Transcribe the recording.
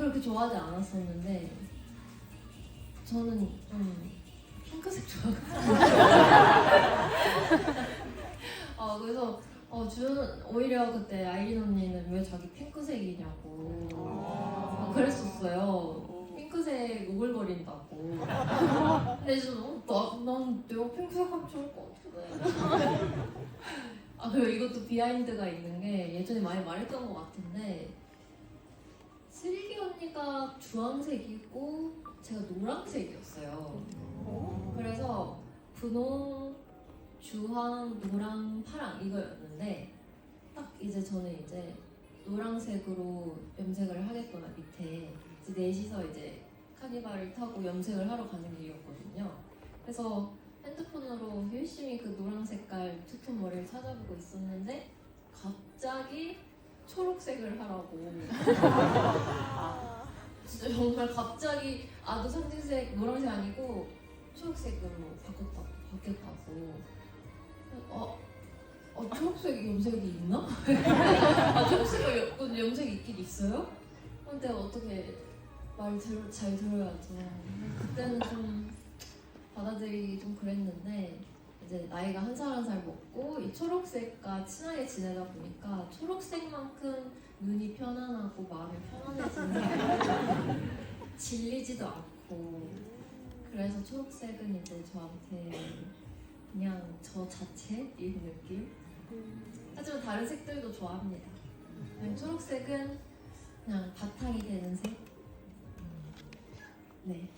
그렇게 좋아하지 않았었는데 저는 좀 핑크색 좋아하거든요. 아 그래서 어, 주연 오히려 그때 아이린 언니는 왜 자기 핑크색이냐고 아, 그랬었어요. 핑크색 오글거린다고. 근데 저는 어, 나, 난 내가 핑크색 하면 좋을 것 같은데. 아 그리고 이것도 비하인드가 있는 게 예전에 많이 말했던 것 같은데 주황색이고 제가 노란색이었어요. 그래서 분홍, 주황, 노랑, 파랑 이거였는데 딱 이제 저는 이제 노란색으로 염색을 하겠구나 밑에 이제 넷이서 이제 카니발을 타고 염색을 하러 가는 길이었거든요. 그래서 핸드폰으로 열심히 그 노란 색깔 투톤 머리를 찾아보고 있었는데 갑자기 초록색을 하라고 진짜 정말 갑자기 아너 상징색 노란색 아니고 초록색으로 바꿨다 바뀌었다고 어, 어 초록색 염색이 있나? 아 초록색 염- 염색이 있긴 있어요? 근데 어떻게 말 들, 잘 들어야죠 그때는 좀 받아들이기 좀 그랬는데 이제 나이가 한 살 한 살 먹고 이 초록색과 친하게 지내다 보니까 초록색만큼 눈이 편안하고 마음이 편안해지는 게 질리지도 않고 그래서 초록색은 이제 저한테 그냥 저 자체 이 느낌? 하지만 다른 색들도 좋아합니다. 초록색은 그냥 바탕이 되는 색? 네.